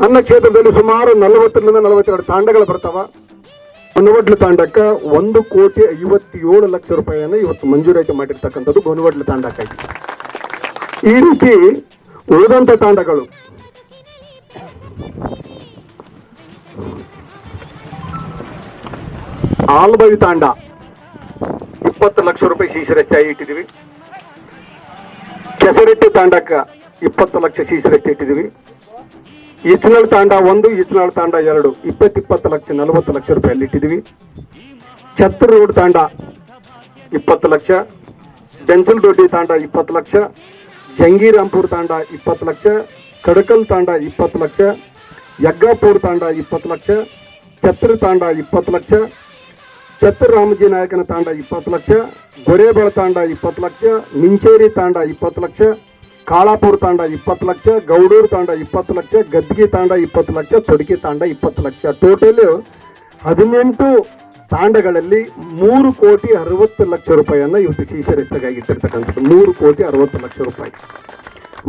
ನನ್ನ ಕ್ಷೇತ್ರದಲ್ಲಿ ಸುಮಾರು ನಲವತ್ತರಿಂದ ನಲವತ್ತೆರಡು ತಾಂಡಗಳು ಬರ್ತಾವ. ಗೋನವಡ್ಲು ತಾಂಡಕ್ಕೆ ಒಂದು ಕೋಟಿ ಐವತ್ತೇಳು ಲಕ್ಷ ರೂಪಾಯಿಯನ್ನು ಇವತ್ತು ಮಂಜೂರಾತಿ ಮಾಡಿರ್ತಕ್ಕಂಥದ್ದು ಗೋನವಡ್ಲು ತಾಂಡಕ್ಕಾಗಿ ಈ ರೀತಿ ಉಳಿದಂಥ ತಾಂಡಗಳು. ಆಲ್ಬವಿ ತಾಂಡ. ಇಪ್ಪತ್ತು ಲಕ್ಷ ರೂಪಾಯಿ ಶೀಶ ರಸ್ತೆ ಇಟ್ಟಿದ್ದೀವಿ ಕೆಸರಿಟ್ಟು ತಾಂಡಕ್ಕೆ ಇಪ್ಪತ್ತು ಲಕ್ಷ ಶೀಶ ರಸ್ತೆ ಇಟ್ಟಿದ್ದೀವಿ ಇಚ್ನಾಳ್ ತಾಂಡ ಒಂದು ಇಚ್ನಾಳ್ ತಾಂಡ ಎರಡು. ಇಪ್ಪತ್ತಿಪ್ಪತ್ತು ಲಕ್ಷ, ನಲವತ್ತು ಲಕ್ಷ ರೂಪಾಯಿ ಅಲ್ಲಿ ಇಟ್ಟಿದ್ದೀವಿ. ಛತ್ರ ರೋಡ್ ತಾಂಡ ಇಪ್ಪತ್ತು ಲಕ್ಷ. ಬೆಂಚಲ್ ದೊಡ್ಡಿ ತಾಂಡ ಇಪ್ಪತ್ತು ಲಕ್ಷ. ಜಂಗೀರಾಂಪುರ್ ತಾಂಡ ಇಪ್ಪತ್ತು ಲಕ್ಷ. ಕಡಕಲ್ ತಾಂಡ ಇಪ್ಪತ್ತು ಲಕ್ಷ. ಯಗ್ಗಾಪುರ್ ತಾಂಡ ಇಪ್ಪತ್ತು ಲಕ್ಷ. ಛತ್ರ ತಾಂಡ ಇಪ್ಪತ್ತು ಲಕ್ಷ. ಛತ್ರ ರಾಮಜಿ ನಾಯಕನ ತಾಂಡ ಇಪ್ಪತ್ತು ಲಕ್ಷ. ಗೊರೇಬಳ ತಾಂಡ ಇಪ್ಪತ್ತು ಲಕ್ಷ. ಮಿಂಚೇರಿ ತಾಂಡ ಇಪ್ಪತ್ತು ಲಕ್ಷ. ಕಾಳಾಪುರ ತಾಂಡ ಇಪ್ಪತ್ತು ಲಕ್ಷ, ಗೌಡೂರು ತಾಂಡ ಇಪ್ಪತ್ತು ಲಕ್ಷ, ಗದ್ಗಿ ತಾಂಡ ಇಪ್ಪತ್ತು ಲಕ್ಷ, ತೊಡಗಿ ತಾಂಡ ಇಪ್ಪತ್ತು ಲಕ್ಷ. ಟೋಟಲ್ ಹದಿನೆಂಟು ತಾಂಡಗಳಲ್ಲಿ ಮೂರು ಕೋಟಿ ಅರವತ್ತು ಲಕ್ಷ ರೂಪಾಯಿಯನ್ನು ಇವತ್ತು ಶೀಶರಸ್ತೆಗಾಗಿಟ್ಟಿರ್ತಕ್ಕಂಥದ್ದು ಮೂರು ಕೋಟಿ ಅರವತ್ತು ಲಕ್ಷ ರೂಪಾಯಿ.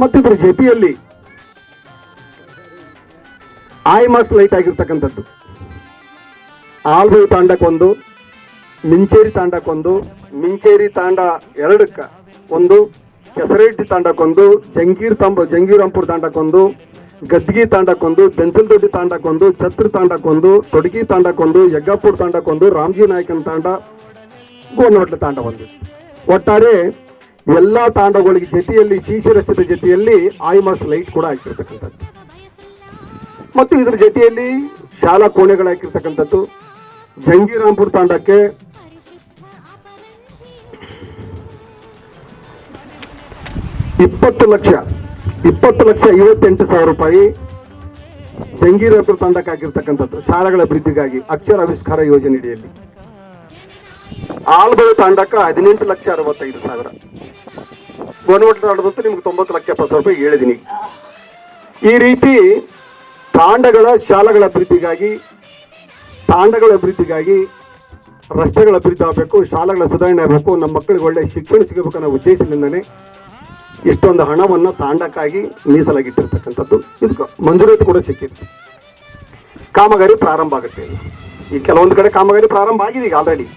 ಮತ್ತು ಇದ್ರ ಜೊತೆಯಲ್ಲಿ ಮಾಸ್ಟ್ ಲೈಟ್ ಆಗಿರ್ತಕ್ಕಂಥದ್ದು. ಆಲ್ಬೋ ತಾಂಡಕ್ಕೊಂದು, ಮಿಂಚೇರಿ ತಾಂಡಕ್ಕೊಂದು, ಮಿಂಚೇರಿ ತಾಂಡ ಎರಡಕ್ಕ ಒಂದು ಕೆಸರೆಡ್ಡಿ ತಾಂಡಕ್ಕೊಂದು ಜಂಗೀರ್ ತಂಬ ಜಂಗೀರಾಂಪುರ ತಾಂಡಕ್ಕೊಂದು ಗದ್ಗಿ ತಾಂಡಕ್ಕೊಂದು ಬೆಂಚಲ್ದೊಡ್ಡಿ ತಾಂಡಕ್ಕೊಂದು ಛತ್ರ ತಾಂಡಕ್ಕೊಂದು ತೊಡಗಿ ತಾಂಡಕ್ಕೊಂದು ಯಗ್ಗಾಪುರ್ ತಾಂಡಕ್ಕೊಂದು ರಾಮ್ಜಿ ನಾಯಕನ ತಾಂಡ ಗೋನವಟ್ಲ ತಾಂಡ ಒಂದು ಒಟ್ಟಾರೆ ಎಲ್ಲಾ ತಾಂಡಗಳಿಗೆ ಜೊತೆಯಲ್ಲಿ ಶೀಶಿರಸ್ಯದ ಜೊತೆಯಲ್ಲಿ ಆಯ್ಮಾಸ್ ಲೈಟ್ ಕೂಡ ಹಾಕಿರ್ತಕ್ಕಂಥದ್ದು. ಮತ್ತು ಇದರ ಜೊತೆಯಲ್ಲಿ ಶಾಲಾ ಕೋಣೆಗಳಾಗಿರ್ತಕ್ಕಂಥದ್ದು ಜಂಗೀರಾಂಪುರ ತಾಂಡಕ್ಕೆ ಇಪ್ಪತ್ತು ಲಕ್ಷ ಇಪ್ಪತ್ತು ಲಕ್ಷ ಐವತ್ತೆಂಟು ಸಾವಿರ ರೂಪಾಯಿ ಜಂಗೀರಪುರ ತಂಡಕ್ಕಾಗಿರ್ತಕ್ಕಂಥದ್ದು ಶಾಲೆಗಳ ಅಭಿವೃದ್ಧಿಗಾಗಿ ಅಕ್ಷರ ಆವಿಷ್ಕಾರ ಯೋಜನೆಯಡಿಯಲ್ಲಿ. ಆಲ್ಬಳು ತಾಂಡಕ ಹದಿನೆಂಟು ಲಕ್ಷ ಅರವತ್ತೈದು ಸಾವಿರ. ಗೋನವಟ್ಟ ತಾಂಡದಂತೂ ನಿಮ್ಗೆ ತೊಂಬತ್ತು ಲಕ್ಷ, ಎಪ್ಪತ್ತು ರೂಪಾಯಿ ಹೇಳಿದೀನಿ. ಈ ರೀತಿ ತಾಂಡಗಳ ಶಾಲೆಗಳ ಅಭಿವೃದ್ಧಿಗಾಗಿ, ತಾಂಡಗಳ ಅಭಿವೃದ್ಧಿಗಾಗಿ ರಸ್ತೆಗಳ ಅಭಿವೃದ್ಧಿ ಆಗಬೇಕು, ಶಾಲೆಗಳ ಸುಧಾರಣೆ ಆಗಬೇಕು, ನಮ್ಮ ಮಕ್ಕಳಿಗೆ ಒಳ್ಳೆ ಶಿಕ್ಷಣ ಸಿಗಬೇಕು ಅನ್ನೋ ಉದ್ದೇಶದಿಂದನೇ ಇಷ್ಟೊಂದು ಹಣವನ್ನು ತಾಂಡಕ್ಕಾಗಿ ಮೀಸಲಾಗಿಟ್ಟಿರ್ತಕ್ಕಂಥದ್ದು. ಇದಕ್ಕೆ ಮಂಜೂರಾತಿ ಕೂಡ ಸಿಕ್ಕಿತ್ತು ಕಾಮಗಾರಿ ಪ್ರಾರಂಭ ಆಗುತ್ತೆ. ಈ ಕೆಲವೊಂದು ಕಡೆ ಕಾಮಗಾರಿ ಪ್ರಾರಂಭ ಆಗಿದೆ ಈಗ ಆಲ್ರೆಡಿ